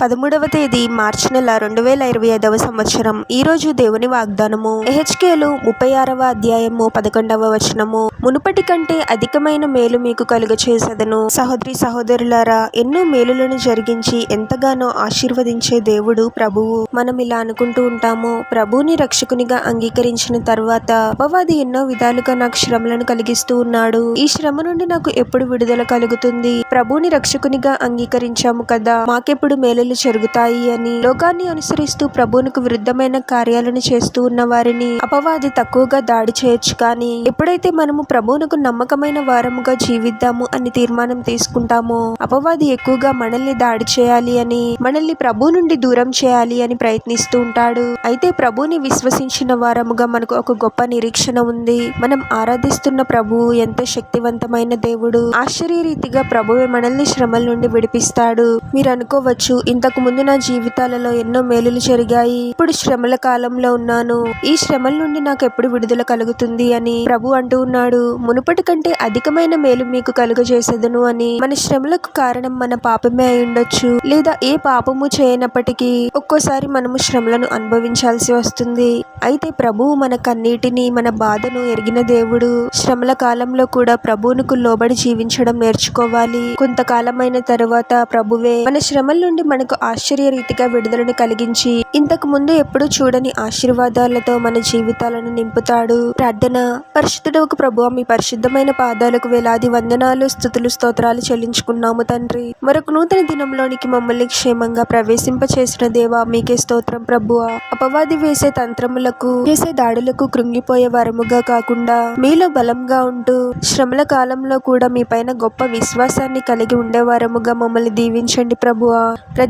పదమూడవ తేదీ మార్చి నెల రెండు వేల ఇరవై ఐదవ సంవత్సరం. ఈ రోజు దేవుని వాగ్దానము. ఎహెచ్కేలు ముప్పై ఆరవ అధ్యాయము పదకొండవ వచనము. మునుపటి కంటే అధికమైన మేలు మీకు కలుగ చేసేదను సహోదరి సహోదరులారా ఎన్నో మేలులను జరిగించి ఎంతగానో ఆశీర్వదించే దేవుడు ప్రభువు. మనం ఇలా అనుకుంటూ ఉంటాము ప్రభువుని రక్షకునిగా అంగీకరించిన తర్వాత అపవాది ఎన్నో విధాలుగా నాకు శ్రమలను కలిగిస్తూ ఉన్నాడు. ఈ శ్రమ నుండి నాకు ఎప్పుడు విడుదల కలుగుతుంది? ప్రభువుని రక్షకునిగా అంగీకరించాము కదా. మాకెప్పుడు మేలు మేలులు జరుగుతాయి అని. లోకాన్ని అనుసరిస్తూ ప్రభువునికి విరుద్ధమైన కార్యాలను చేస్తూ ఉన్న వారిని అపవాది తక్కువగా దాడి చేయొచ్చు కానీ ఎప్పుడైతే మనము ప్రభువునకు నమ్మకమైన వారముగా జీవిద్దాము అని తీర్మానం తీసుకుంటామో అపవాది ఎక్కువగా మనల్ని దాడి చేయాలి అని మనల్ని ప్రభు నుండి దూరం చేయాలి అని ప్రయత్నిస్తూ ఉంటాడు. అయితే ప్రభుని విశ్వసించిన వారముగా మనకు ఒక గొప్ప నిరీక్షణ ఉంది. మనం ఆరాధిస్తున్న ప్రభు ఎంతో శక్తివంతమైన దేవుడు. ఆశ్చర్యరీతిగా ప్రభువే మనల్ని శ్రమల నుండి విడిపిస్తాడు. మీరు అనుకోవచ్చు ఇంతకు ముందు నా జీవితాలలో ఎన్నో మేలులు జరిగాయి. ఇప్పుడు శ్రమల కాలంలో ఉన్నాను. ఈ శ్రమల నుండి నాకు ఎప్పుడు విడుదల కలుగుతుంది అని ప్రభు అంటూ ఉన్నాడు. మునుపటి కంటే అధికమైన మేలు మీకు కలుగజేసేదను అని మన శ్రమలకు కారణం మన పాపమే అయి ఉండొచ్చు. లేదా ఏ పాపము చేయనప్పటికీ ఒక్కోసారి మనము శ్రమలను అనుభవించాల్సి వస్తుంది. అయితే ప్రభువు మన కన్నీటిని మన బాధను ఎరిగిన దేవుడు. శ్రమల కాలంలో కూడా ప్రభువునకు లోబడి జీవించడం నేర్చుకోవాలి. కొంతకాలమైన తరువాత ప్రభువే మన శ్రమల నుండి మనకు ఆశ్చర్యరీతిగా విడుదలను కలిగించి ఇంతకు ముందు ఎప్పుడూ చూడని ఆశీర్వాదాలతో మన జీవితాలను నింపుతాడు. ప్రార్థన. పరిశుద్ధుడకు ప్రభు మీ పరిశుద్ధమైన పాదాలకు వేలాది వందనాలు స్థుతులు స్తోత్రాలు చెల్లించుకున్నాము తండ్రి. మరొక నూతన దినంలోనికి మమ్మల్ని క్షేమంగా ప్రవేశింప చేసిన దేవా మీకే స్తోత్రం ప్రభువ. అపవాది వేసే తంత్రములకు చేసే దాడులకు కృంగిపోయే వరముగా కాకుండా మీలో బలంగా ఉంటూ శ్రమల కాలంలో కూడా మీ పైన గొప్ప విశ్వాసాన్ని కలిగి ఉండేవారముగా మమ్మల్ని దీవించండి ప్రభువా.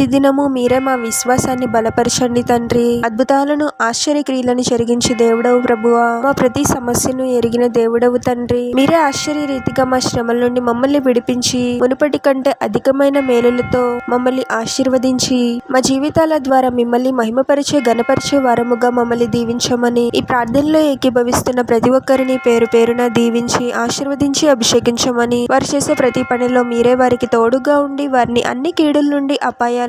ప్రతిదినము మీరే మా విశ్వాసాన్ని బలపరచండి తండ్రి. అద్భుతాలను ఆశ్చర్యక్రియలను జరిగించి దేవుడవు ప్రభువా. మా ప్రతి సమస్యను ఎరిగిన దేవుడవు తండ్రి. మీరే ఆశ్చర్య రీతిగా మా శ్రమల నుండి మమ్మల్ని విడిపించి మునుపటి కంటే అధికమైన మేలులతో మమ్మల్ని ఆశీర్వదించి మా జీవితాల ద్వారా మిమ్మల్ని మహిమపరిచే గణపరిచే వారముగా మమ్మల్ని దీవించమని ఈ ప్రార్థనలో ఏకీభవిస్తున్న ప్రతి ఒక్కరిని పేరు పేరున దీవించి ఆశీర్వదించి అభిషేకించమని వారు చేసే ప్రతి పనిలో మీరే వారికి తోడుగా ఉండి వారిని అన్ని కీడుల నుండి అపాయాలు